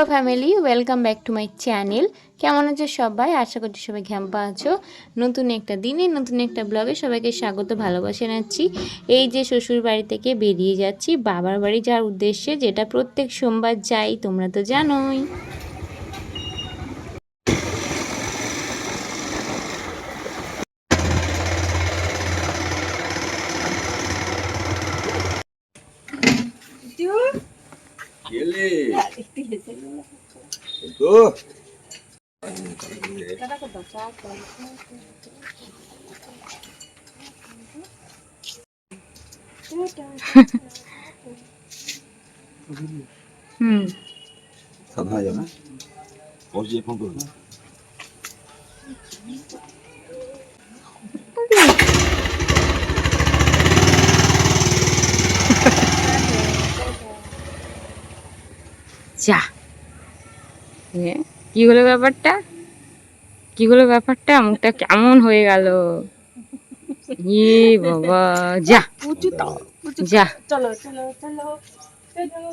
ঘ্যাম্পা family welcome back to my channel কেমন আছো সবাই? আশা করছি সবাই ঘ্যাম্পা আছো। নতুন একটা দিনে, নতুন একটা ব্লগে সবাইকে স্বাগত, ভালোবাসে নাচ্ছি এই যে শ্বশুর বাড়ি থেকে বেরিয়ে যাচ্ছি, বাবার বাড়ি যাওয়ার উদ্দেশ্যে, যেটা প্রত্যেক সোমবার যাই, তোমরা তো জানোই। ಎಲ್ಲಿ ಇದು ಹ್ಮ್ ಸದಾ ಜನ ಔಷಧಿ ಪಂಪ್ যা। হ্যাঁ কি হলো ব্যাপারটা? কি হলো ব্যাপারটা? মুখটা কেমন হয়ে গেল? ই বাবা যা। যা। চলো চলো চলো চলো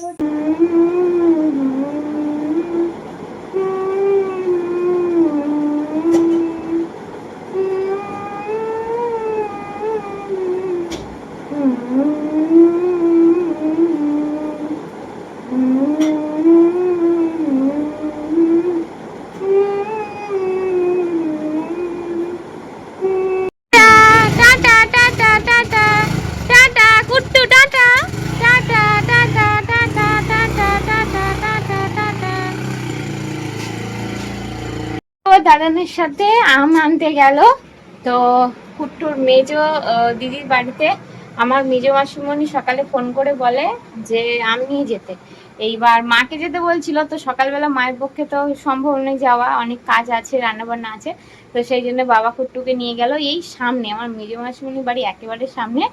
কুট্টু দাদানের সাথে আম আনতে গেল। তো কুট্টুর মেজ দিদির বাড়িতে। আমার মেজ মাসিমণি সকালে ফোন করে বলে যে, আম নিয়ে যেতে। এইবার মাকে যেতে বলছিল, তো সকালবেলা মায়ের পক্ষে তো সম্ভব নয় যাওয়া, অনেক কাজ আছে, রান্নাবান্না আছে, তো সেই জন্য বাবা কুট্টুকে নিয়ে গেল এই সামনে, আমার মেজ মাসিমণির বাড়ি একেবারে সামনে।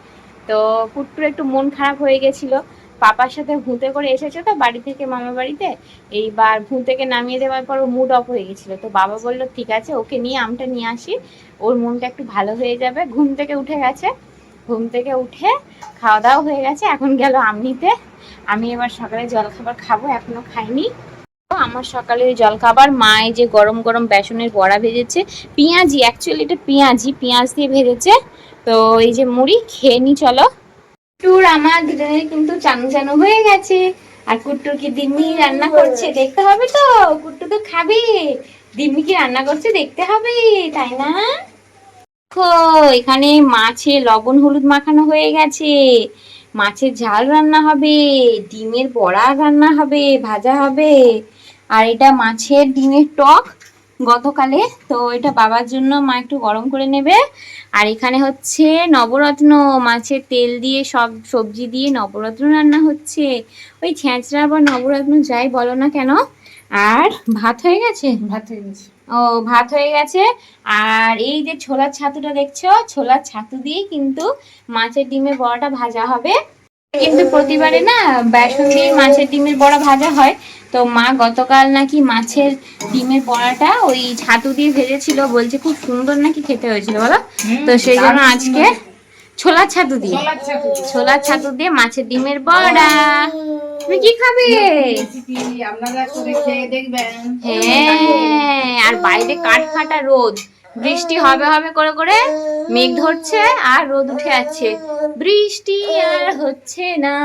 তো কুট্টুর একটু মন খারাপ হয়ে গেছিল, পাপার সাথে ভূতে করে এসেছে তো বাড়ি থেকে মামা বাড়িতে, এইবার ভূ থেকে নামিয়ে দেওয়ার পর ও মুড অফ হয়ে গেছিল। তো বাবা বলল, ঠিক আছে, ওকে নিয়ে আমটা নিয়ে আসি, ওর মনটা একটু ভালো হয়ে যাবে। ঘুম থেকে উঠে গেছে ঘুম থেকে উঠে খাওয়া দাওয়া হয়ে গেছে, এখন গেল আম নিতে আমি এবার সকালে জলখাবার খাব, এখনও খাইনি। আমার সকালে ওই জলখাবার মা এই যে গরম গরম বেসনের বড়া ভেজেছে, পেঁয়াজি অ্যাকচুয়ালি এটা পেঁয়াজি, পেঁয়াজ দিয়ে ভেজেছে। তো এই যে মুড়ি, খেয়ে নি, চলো। কুট্টুর আমার দুজনের কিন্তু চানু চানু হয়ে গেছে। আর কুট্টুর কি দিম্মি রান্না করছে, দেখতে হবে তো। কুট্টু তো খাবে। দিম্মি কি রান্না করছে, দেখতে হবে, তাই না? দেখো, এখানে মাছে লবণ, হলুদ মাখানো হয়ে গেছে। মাছের ঝাল রান্না হবে, ডিমের বড়া রান্না হবে, ভাজা হবে। আর এটা মাছের ডিমের টক গতকালে, তো এটা বাবার জন্য মা একটু গরম করে নেবে। আর এখানে হচ্ছে নবরত্ন, মাছের তেল দিয়ে সব সবজি দিয়ে নবরত্ন রান্না হচ্ছে। ওই ছেঁচড়া বা নবরত্ন যাই বলো না কেন আর ভাত হয়ে গেছে? ভাত হয়ে গেছে। ও ভাত হয়ে গেছে। আর এই যে ছোলার ছাতুটা দেখছ ছোলার ছাতু দিয়ে কিন্তু মাছের ডিমের বড়াটা ভাজা হবে। কিন্তু প্রতিবারে না বেসন দিয়ে মাছের ডিমের বড়া ভাজা হয়। তো মা গতকাল নাকি মাছের ডিমের বড়াটা ওই ছাতু দিয়ে ভেজেছিল বলছে খুব সুন্দর নাকি খেতে হয়েছিল বলো? তো সেই জন্য আজকে ছোলার ছাতু দিয়ে। ছোলার ছাতু দিয়ে। ছোলার ছাতু দিয়ে মাছের ডিমের বড়া। তুমি কি খাবে? হ্যাঁ আর বাইরে কাঠ ফাটা রোদ। বৃষ্টি হবে হবে করে করে মেঘ ধরছে আর রোদ উঠে আছে। বৃষ্টি আর হচ্ছে না,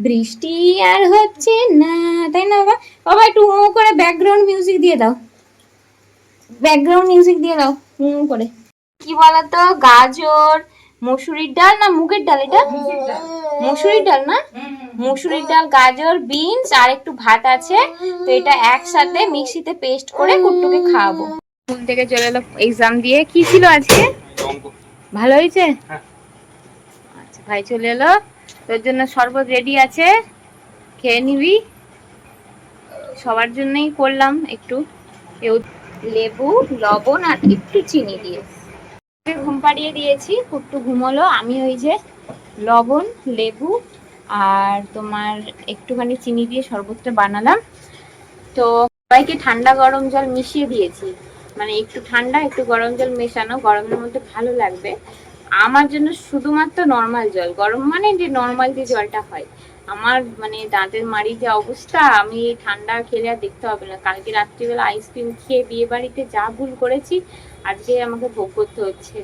বৃষ্টি আর হচ্ছে না, তাই না বাবা? বাবা একটু হু করে ব্যাকগ্রাউন্ড মিউজিক দিয়ে দাও। ব্যাকগ্রাউন্ড মিউজিক দিয়ে দাও হু করে। কি বলতো? গাজর মসুরির ডাল না মুগের ডাল এটা? মসুরির ডাল না? মুসুরির ডাল গাজর বিনস আর একটু ভাত আছে। তো এটা একসাথে মিক্সিতে পেস্ট করে কুট্টুকে খাওয়াবো। স্কুল থেকে চলে এলো এক্সাম দিয়ে। কি ছিল আজকে? ভালো হয়েছে? আচ্ছা ভাই চলে এলো। তোর জন্য শরবত রেডি আছে। খেয়ে নিবি। সবার জন্যই করলাম একটু। কেউ লেবু লবণ আর একটু চিনি দিয়ে। ঘুম পাড়িয়ে দিয়েছি কুট্টু ঘুমোলো। আমি ওই যে লবণ, লেবু আর তোমার একটুখানি চিনি দিয়ে শরবতটা বানালাম। তো সবাইকে ঠান্ডা গরম জল মিশিয়ে দিয়েছি। মানে একটু ঠান্ডা, একটু গরম জল মেশানো, গরমের মধ্যে ভালো লাগবে। আমার জন্য শুধুমাত্র নর্মাল জল, গরম মানে যে নর্মাল যে জলটা হয়। আমার মানে দাঁতের মাড়ি যে অবস্থা, আমি ঠান্ডা খেলে আর দেখতে হবে না। কালকে রাত্রিবেলা আইসক্রিম খেয়ে বিয়ে বাড়িতে যা ভুল করেছি আজকে আমাকে ভোগ করতে হচ্ছে।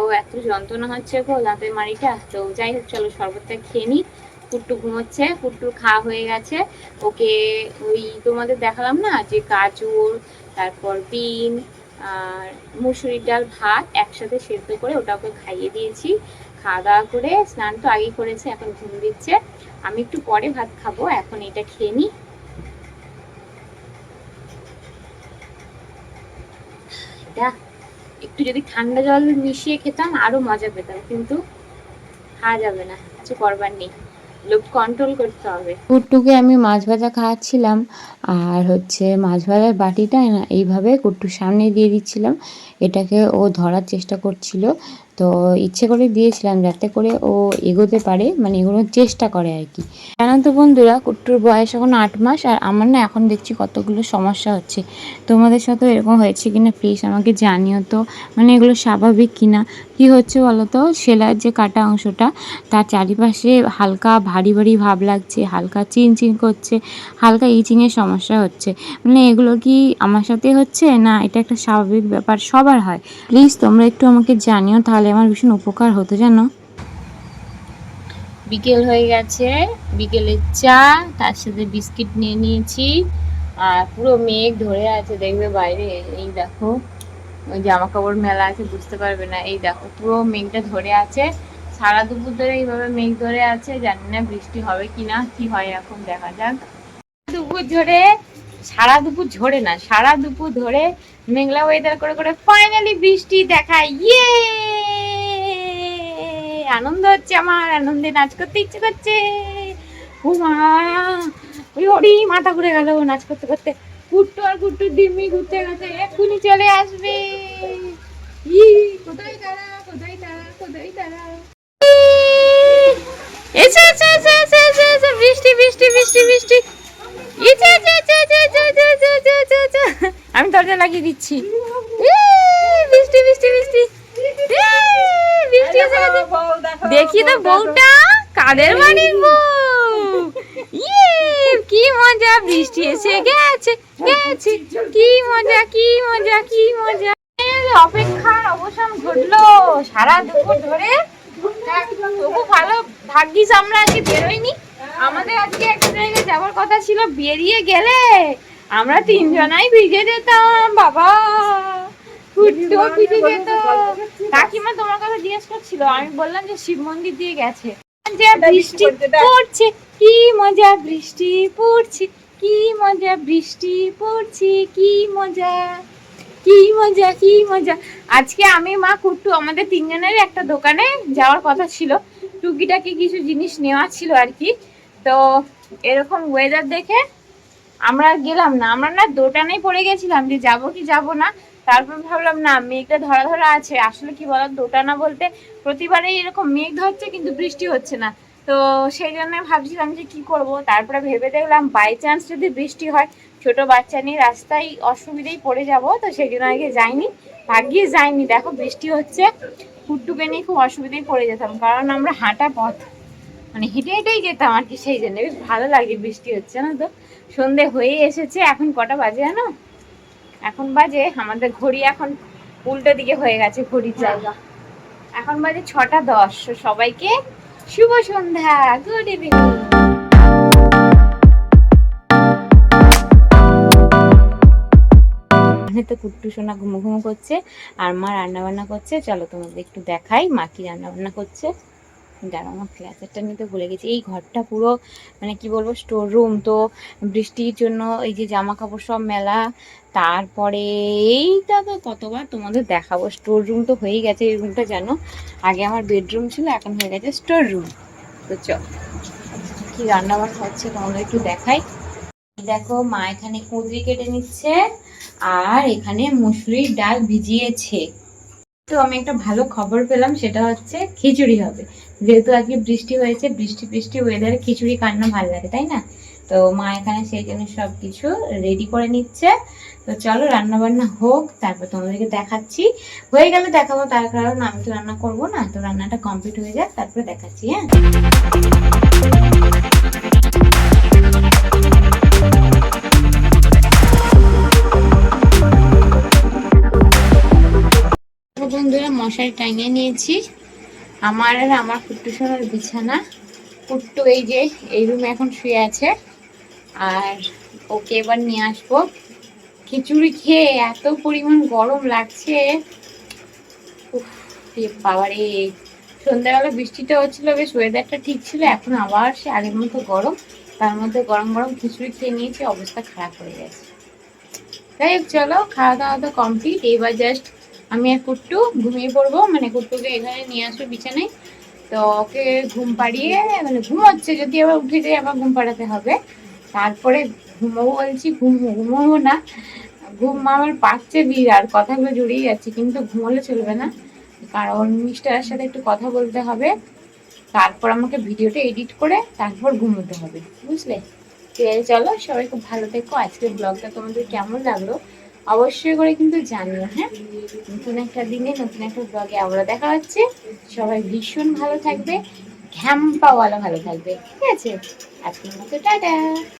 ও এত যন্ত্রণা হচ্ছে গো, দাঁতের মাড়িটা। তো যাই হোক, চলো শরবতটা খেয়ে নিই পুট্টু ঘুমোচ্ছে পুট্টু খাওয়া হয়ে গেছে। ওকে ওই তোমাদের দেখালাম না যে গাজর, তারপর বিন আর মুসুরির ডাল, ভাত একসাথে সেদ্ধ করে ওটা ওকে খাইয়ে দিয়েছি। খাওয়া দাওয়া করে স্নান তো আগেই করেছে, এখন ঘুম দিচ্ছে। আমি একটু পরে ভাত খাব, এখন এটা খেয়ে নিই এটা একটু যদি ঠান্ডা জল মিশিয়ে খেতাম, আরও মজা পেতাম, কিন্তু খাওয়া যাবে না, কিছু করবার নেই। লোভ কন্ট্রোল করতে হবে। কুট্টুকে আমি মাছ ভাজা খাওয়াচ্ছিলাম, আর হচ্ছে মাছ ভাজার বাটিটা না এইভাবে কুট্টুর সামনে দিয়ে দিচ্ছিলাম। এটাকে ও ধরার চেষ্টা করছিল তো ইচ্ছে করে দিয়েছিলাম যাতে করে ও এগোতে পারে মানে এগোনোর চেষ্টা করে আর কি। জানো তো বন্ধুরা, কুট্টুর বয়স এখন আট মাস আর আমার না এখন দেখছি কতগুলো সমস্যা হচ্ছে। তোমাদের সাথে এরকম হয়েছে কিনা প্লিজ আমাকে জানিও তো। মানে এগুলো স্বাভাবিক কিনা? কি হচ্ছে বলো তো? সেলাইয়ের যে কাটা অংশটা, তার চারিপাশে হালকা ভারী ভারী ভাব লাগছে, হালকা চিন চিন করছে, হালকা ইচিংয়ের সমস্যা হচ্ছে। মানে এগুলো কি আমার সাথে হচ্ছে না এটা একটা স্বাভাবিক ব্যাপার? সবার হয়। প্লিজ তোমরা একটু আমাকে জানিও, তাহলে আমার ভীষণ উপকার হতো, জানো? বিকেল হয়ে গেছে বিকেলের চা, তার সাথে বিস্কিট নিয়ে নিয়েছি, আর পুরো মেঘ ধরে আছে, দেখবে বাইরে, এই দেখো। ওই জামা কাপড় মেলা আছে, বুঝতে পারবে না, এই দেখো, পুরো মেঘটা ধরে আছে। সারা দুপুর ধরে এইভাবে মেঘ ধরে আছে, জানি না বৃষ্টি হবে কিনা, কি হয় এখন দেখা যাক। দুপুর ধরে, সারা দুপুর ঝরে না, সারা দুপুর ধরে মেঘলা ওয়েদার করে করে ফাইনালি বৃষ্টি দেখা ইয়ে আনন্দ হচ্ছে আমার আনন্দে নাচ করতে ইচ্ছে করছে ও মা ওই ওরি মাথা ঘুরে গেল নাচ করতে করতে কুট্টু আর কুট্টু ডিমি ঘুরতে গেছে এক্ষুনি চলে আসবে ই কোথায় তারা কোথায় তারা কোথায় তারা এসে এসে এসে বৃষ্টি বৃষ্টি বৃষ্টি বৃষ্টি ইচ্ছে ইচ্ছে ইচ্ছে। আমি দরজা লাগিয়ে দিচ্ছি বৃষ্টি বৃষ্টি বৃষ্টি দেখি তো বউটা কাদের বাড়ির বউ ইয়ে কি মজা বৃষ্টি এসে গেছে গেছে। কি মজা কি মজা কি মজা। অপেক্ষার অবসান ঘটলো সারা দুপুর ধরে। তবু ভালো ভাগ্যিস আমরা আজকে বেরোইনি। আমাদের আজকে একটা জায়গায় যাওয়ার কথা ছিল বেরিয়ে গেলে আমরা তিনজনাই ভিজে যেতাম বাবা। কাকিমা তোমার কথা জিজ্ঞেস করছিল আমি বললাম যে শিব মন্দির দিয়ে গেছে। বৃষ্টি পড়ছে কি মজা বৃষ্টি পড়ছে কি মজা বৃষ্টি পড়ছে কি মজা কি মজা কি মজা। আজকে আমি মা কুট্টু আমাদের তিনজনের একটা দোকানে যাওয়ার কথা ছিল। টুকিটাকি কিছু জিনিস নেওয়া ছিল আর কি। তো এরকম ওয়েদার দেখে আমরা গেলাম না। আমরা না দোটানেই পড়ে গেছিলাম যে যাব কি যাব না। তারপর ভাবলাম, না, মেঘটা ধরা ধরা আছে। আসলে কি বলো দোটানা বলতে প্রতিবারেই এরকম মেঘ ধরছে, কিন্তু বৃষ্টি হচ্ছে না। তো সেই জন্য ভাবছিলাম যে কি করব। তারপরে ভেবে দেখলাম বাই চান্স যদি বৃষ্টি হয়, ছোট বাচ্চা নিয়ে রাস্তায় অসুবিধেই পড়ে যাব। তো সেই জন্য আগে যাইনি, ভাগ্যে যাইনি। দেখো, বৃষ্টি হচ্ছে কুট্টুকে নিয়ে খুব অসুবিধায় পড়ে যেতাম, কারণ আমরা হাঁটা পথ। মানে হেঁটে হেঁটেই যেতাম আর কি, সেই জন্য। বেশ ভালো লাগে বৃষ্টি হচ্ছে না তো? সন্ধে হয়ে এসেছে, এখন কটা বাজে জানো? এখন বাজে আমাদের ঘড়ি এখন উল্টো দিকে হয়ে গেছে ঘড়ির জায়গা। এখন বাজে ছটা দশ সবাইকে শুভ সন্ধ্যা গুড ইভিনিং তো কুট্টু সোনা ঘুমো ঘুমো করছে আর মা রান্না বান্না করছে। চলো তোমাদের একটু দেখাই মা কি রান্না বান্না করছে। দাঁড়াও, আমার ক্লাসেরটা নিতে ভুলে গেছি। এই ঘরটা পুরো মানে কি বলব স্টোর রুম তো। বৃষ্টির জন্য এই যে জামা কাপড় সব মেলা, তারপরে এইটা তো কতবার তোমাদের দেখাবো। স্টোর রুম তো হয়েই গেছে, এই রুমটা জানো? আগে আমার বেডরুম ছিল, এখন হয়ে গেছে স্টোর রুম তো চল কি রান্না বান্না হচ্ছে তোমাদের একটু দেখাই। দেখো, মা এখানে কুঁদরি কেটে নিচ্ছে, আর এখানে মুসুরির ডাল ভিজিয়েছে। তো আমি একটা ভালো খবর পেলাম, সেটা হচ্ছে খিচুড়ি হবে। যেহেতু আজকে বৃষ্টি হয়েছে, বৃষ্টি বৃষ্টি ওয়েদারে খিচুড়ি, কান্না ভালো লাগে, তাই না? তো মা এখানে সেই জন্য সব কিছু রেডি করে নিচ্ছে। তো চলো রান্না বান্না হোক, তারপর তোমাদেরকে দেখাচ্ছি। হয়ে গেলে দেখাবো, তার কারণ আমি তো রান্না করব না, তো রান্নাটা কমপ্লিট হয়ে যাক, তারপরে দেখাচ্ছি হ্যাঁ? মশারি টাঙিয়ে নিয়েছি। আমার আর আমার কুট্টু সোনার বিছানা। কুট্টু এই যে, এই রুমে এখন শুয়ে আছে। আর ওকে এবার নিয়ে আসব। খিচুড়ি খেয়ে এত পরিমাণ গরম লাগছে। বাবারে। সন্ধ্যাবেলা বৃষ্টিটা হচ্ছিল, বেশ ওয়েদারটা ঠিক ছিল, এখন আবার সে আগের মতো গরম। তার মধ্যে গরম গরম খিচুড়ি খেয়ে নিয়েছি, অবস্থা খারাপ হয়ে গেছে। যাই হোক, চলো, খাওয়া দাওয়া তো কমপ্লিট এবার জাস্ট আমি আর কুট্টু ঘুমিয়ে পড়ব। মানে কুট্টুকে এখানে নিয়ে আসব বিছানায়। তো ওকে ঘুম পাড়িয়ে মানে ঘুমোচ্ছে, যদি আবার উঠে যায় আবার ঘুম পাড়াতে হবে। তারপরে ঘুমোবো বলছি, ঘুম, ঘুমোবো না। ঘুম আমার পাচ্ছে বিরাট, কথাগুলো জড়িয়ে যাচ্ছে, কিন্তু ঘুমোলে চলবে না। কারণ মিস্টারের সাথে একটু কথা বলতে হবে। তারপর আমাকে ভিডিওটা এডিট করে তারপর ঘুমোতে হবে, বুঝলে? চলো, সবাই খুব ভালো থেকো। আজকের ব্লগটা তোমাদের কেমন লাগল? অবশ্যই করে কিন্তু জানিও হ্যাঁ? নতুন একটা দিনে, নতুন একটা ব্লগে আমরা দেখা হচ্ছে। সবাই ভীষণ ভালো থাকবে, ঘ্যাম্পাওয়ালা ভালো থাকবে, ঠিক আছে? আজকের মতো টাটা।